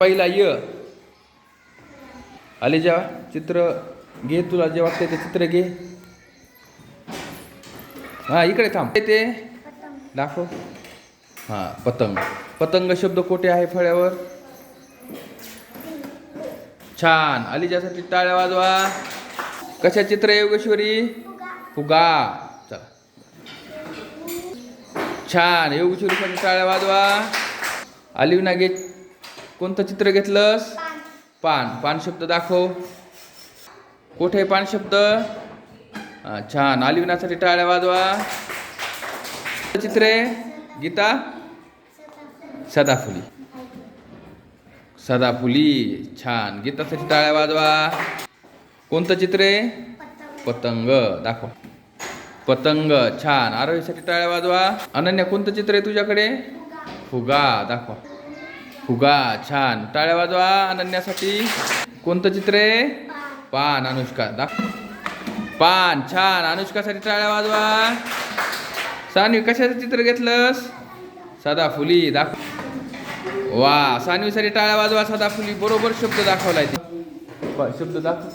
पहिला य. आले जेव्हा? चित्र घे तुला जे वाटते ते चित्र घे. हा इकडे थांब. ते- दाखव. हा पतंग. पतंग शब्द कोठे आहे फळ्यावर? छान. अलिजासाठी टाळ्या वाजवा. कशा चित्र आहे योगेश्वरी? फुगा. चला. छान. योगेश्वरीसाठी टाळ्या वाजवा. अलिवना घे कोणतं चित्र घेतलंस? पान. पान. शब्द दाखव. कुठे पान शब्द? छान. अलिवनासाठी टाळ्या वाजवा. चित्र आहे? गीता? सदाफुली. सदाफुली. छान. गीतासाठी टाळ्या वाजवा. कोणतं चित्र आहे? पतंग. दाखव. पतंग. छान. आरोहीसाठी टाळ्या वाजवा. अनन्या कोणतं चित्र आहे तुझ्याकडे? फुगा. दाखव. फुगा छान. टाळ्या वाजवा अनन्यासाठी. कोणतं चित्र आहे? पान. अनुष्का दाख पान. छान. अनुष्कासाठी टाळ्या वाजवा. सानवी कशाचं चित्र घेतलंस? सदा फुली दाख वा सानवीसाठी टाळ्या वाजवा सदा फुली बरोबर शब्द दाखवलाय. शब्द दाखव